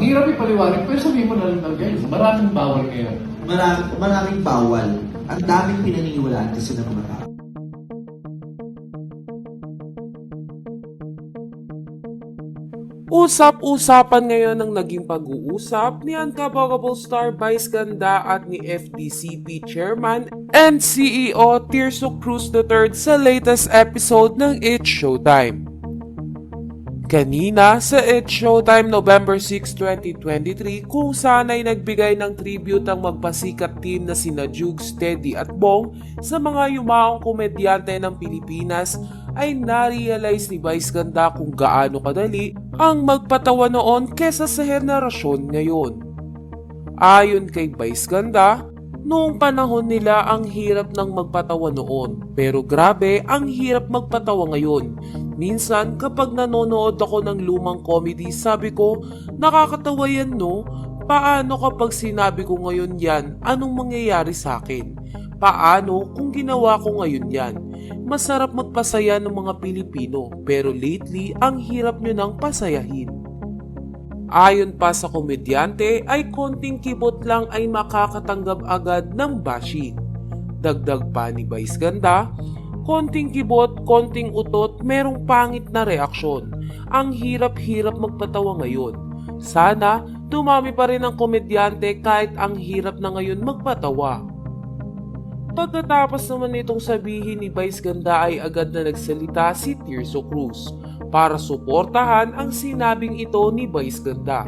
Ang hirap ipaliwanag, pero sabihin mo na lang ng guys, maraming bawal ngayon. Marami, maraming bawal. Ang daming pinaniniwalaan kasi ng mga tao. Usap-usapan ngayon ang naging pag-uusap ni Uncoverable Star Vice Ganda at ni FDCP Chairman and CEO Tirso Cruz III sa latest episode ng It's Showtime. Kanina sa It's Showtime November 6, 2023 kung saan ay nagbigay ng tribute ang magpasikat team na sina Jugs, Teddy at Bong sa mga yumaong komedyante ng Pilipinas ay narealize ni Vice Ganda kung gaano kadali ang magpatawa noon kesa sa henerasyon ngayon. Ayon kay Vice Ganda, noong panahon nila ang hirap ng magpatawa noon. Pero grabe, ang hirap magpatawa ngayon. Minsan kapag nanonood ako ng lumang comedy, sabi ko, nakakatawa yan no? Paano kapag sinabi ko ngayon yan, anong mangyayari sa akin? Paano kung ginawa ko ngayon yan? Masarap magpasaya ng mga Pilipino, pero lately, ang hirap nyo nang pasayahin. Ayon pa sa komedyante ay konting kibot lang ay makakatanggap agad ng bashing. Dagdag pa ni Vice Ganda, konting kibot, konting utot, merong pangit na reaksyon. Ang hirap-hirap magpatawa ngayon. Sana dumami pa rin ang komedyante kahit ang hirap na ngayon magpatawa. Pagkatapos naman nitong sabihin ni Vice Ganda ay agad na nagsalita si Tirso Cruz para suportahan ang sinabing ito ni Vice Ganda.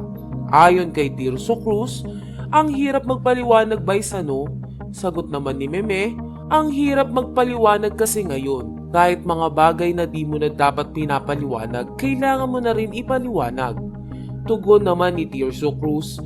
Ayon kay Tirso Cruz, ang hirap magpaliwanag Vice ano? Sagot naman ni Meme, ang hirap magpaliwanag kasi ngayon. Kahit mga bagay na di mo na dapat pinapaliwanag, kailangan mo na rin ipaliwanag. Tugon naman ni Tirso Cruz,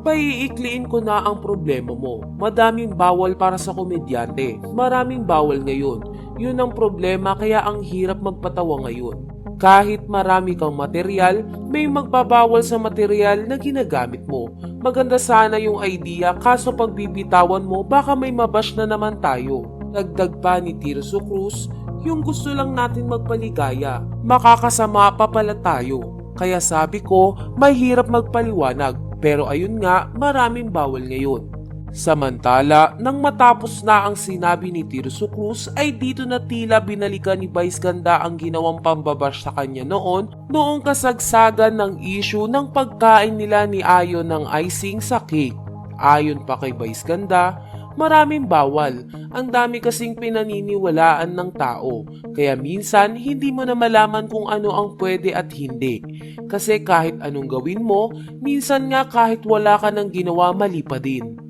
Paiikliin ko na ang problema mo. Madaming bawal para sa komedyante. Maraming bawal ngayon. Yun ang problema kaya ang hirap magpatawa ngayon. Kahit marami kang material, may magbabawal sa material na ginagamit mo. Maganda sana yung idea kaso pag bibitawan mo baka may mabash na naman tayo. Dagdag pa ni Tirso Cruz, yung gusto lang natin magpaligaya. Makakasama pa pala tayo. Kaya sabi ko, may hirap magpaliwanag pero ayun nga, maraming bawal ngayon. Samantala, nang matapos na ang sinabi ni Tirso Cruz ay dito na tila binalikan ni Vice Ganda ang ginawang pambabash sa kanya noon noong kasagsagan ng issue ng pagkain nila ni Ayon ng icing sa cake. Ayon pa kay Vice Ganda, maraming bawal. Ang dami kasing pinaniniwalaan ng tao. Kaya minsan hindi mo na malaman kung ano ang pwede at hindi. Kasi kahit anong gawin mo, minsan nga kahit wala ka ng ginawa mali pa din.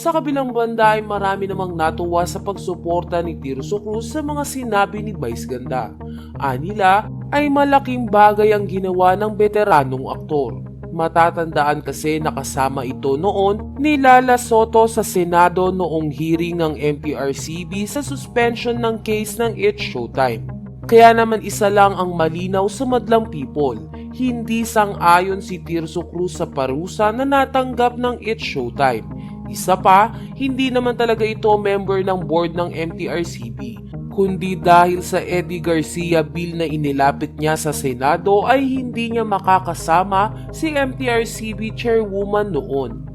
Sa kabilang banda ay marami namang natuwa sa pagsuporta ni Tirso Cruz sa mga sinabi ni Vice Ganda. Anila ay malaking bagay ang ginawa ng veteranong aktor. Matatandaan kasi nakasama ito noon ni Lala Soto sa Senado noong hearing ng MPRCB sa suspension ng case ng It's Showtime. Kaya naman isa lang ang malinaw sa madlang people, hindi sang-ayon si Tirso Cruz sa parusa na natanggap ng It's Showtime. Isa pa, hindi naman talaga ito member ng board ng MTRCB, kundi dahil sa Eddie Garcia bill na inilapit niya sa Senado ay hindi niya makakasama si MTRCB chairwoman noon.